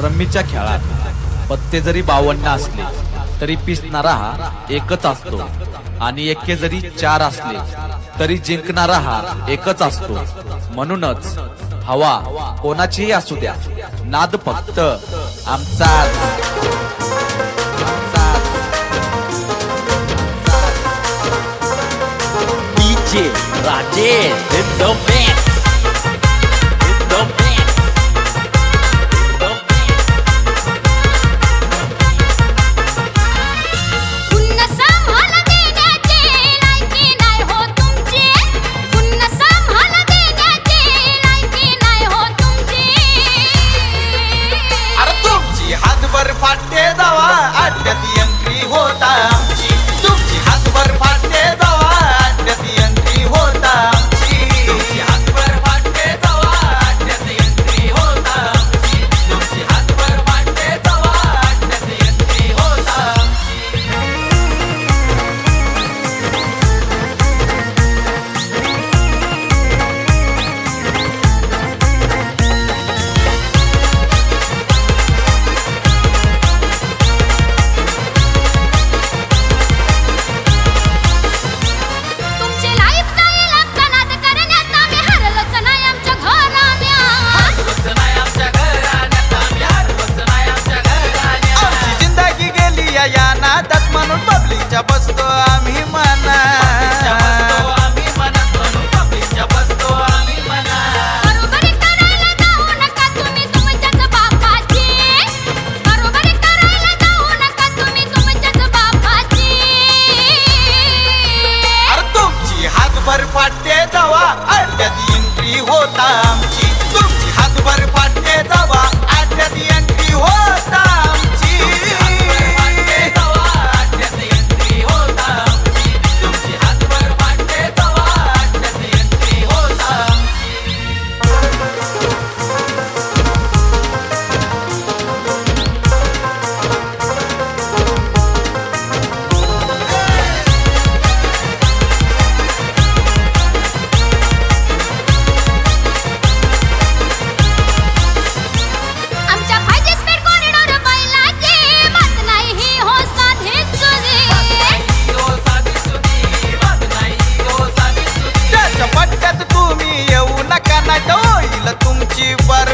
रम्मीच्या खेळात. पत्ते जरी बावन्न असले तरी पिसणारा हा एकच असतो. आणि एके जरी चार असले तरी जिंकणारा हा एकच असतो. म्हणूनच हवा कोणाचीही असू द्या. नाद फक्त आमचाच. राजेश पर फाटे दवा अड्डती होता का नाही तुमची वर.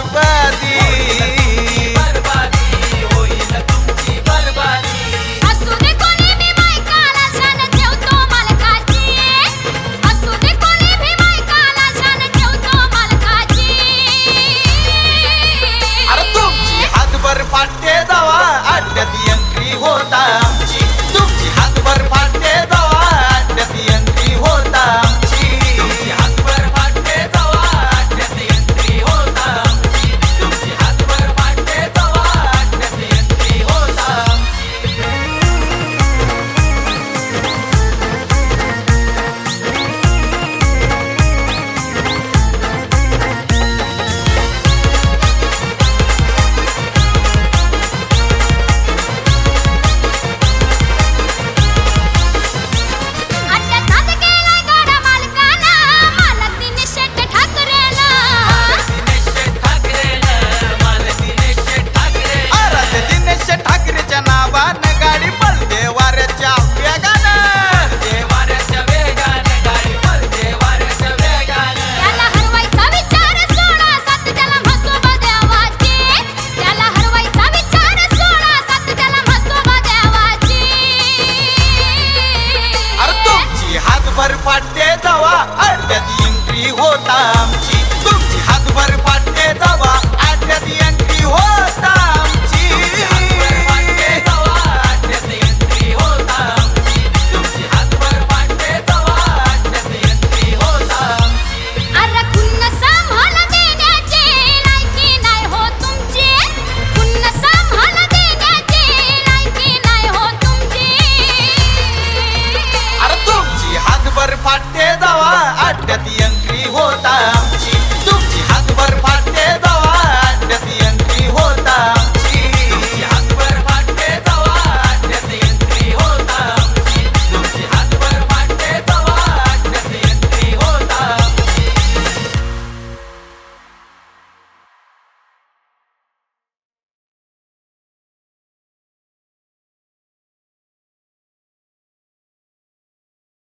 ते जावा आड्यात